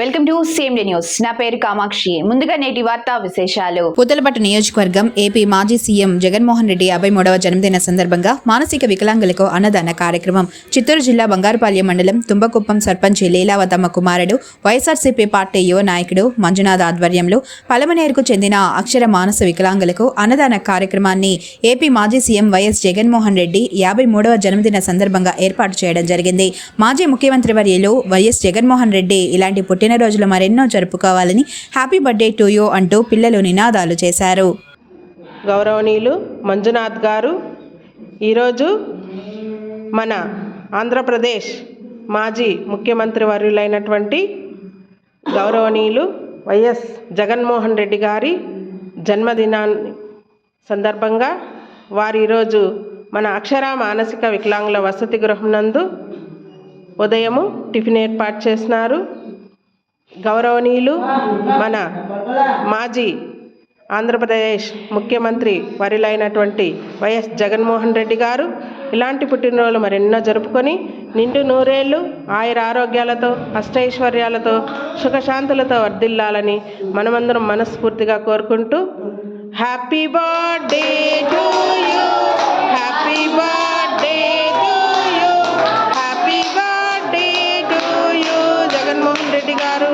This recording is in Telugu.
Welcome to same day news. నా పేరు కామాక్షి. ముందుగా నేటి వార్తా విశేషాలు. పూతలపట్టు నియోజకవర్గం ఏపీ మాజీ సీఎం జగన్మోహన్ రెడ్డి యాభై మూడవ జన్మదిన సందర్భంగా మానసిక వికలాంగులకు అన్నదాన కార్యక్రమం చిత్తూరు జిల్లా బంగారుపాలెం మండలం తుంబకుప్పం సర్పంచ్ లీలావతమ్మ కుమారుడు వైఎస్ఆర్సీపీ పార్టీ యువ నాయకుడు మంజునాథ్ ఆధ్వర్యంలో పలమనేరుకు చెందిన అక్షర మానస వికలాంగులకు అన్నదాన కార్యక్రమాన్ని ఏపీ మాజీ సీఎం వైఎస్ జగన్మోహన్ రెడ్డి యాభై మూడవ జన్మదిన సందర్భంగా ఏర్పాటు చేయడం జరిగింది. మాజీ ముఖ్యమంత్రి వర్యులు వైఎస్ జగన్మోహన్ రెడ్డి ఇలాంటి పుట్టిన రోజులు మరెన్నో జరుపుకోవాలని హ్యాపీ బర్త్డే టు యూ అంటూ పిల్లలు నినాదాలు చేశారు. గౌరవనీయులు మంజునాథ్ గారు ఈరోజు మన ఆంధ్రప్రదేశ్ మాజీ ముఖ్యమంత్రి వర్యులైనటువంటి గౌరవనీయులు వైఎస్ జగన్మోహన్ రెడ్డి గారి జన్మదినాన్ని సందర్భంగా వారు ఈరోజు మన అక్షర మానసిక వికలాంగుల వసతి గృహం నందు ఉదయము టిఫిన్ ఏర్పాటు చేసినారు. గౌరవనీయులు మన మాజీ ఆంధ్రప్రదేశ్ ముఖ్యమంత్రి వరిలైనటువంటి వైఎస్ జగన్మోహన్ రెడ్డి గారు ఇలాంటి పుట్టినరోజులు మరెన్నో జరుపుకొని నిండు నూరేళ్ళు ఆయుర ఆరోగ్యాలతో అష్టైశ్వర్యాలతో సుఖశాంతులతో వర్ధిల్లాలని మనమందరం మనస్ఫూర్తిగా కోరుకుంటూ happy birthday to you. Happy birthday to you. Happy birthday to you Jaganmohan Reddy garu.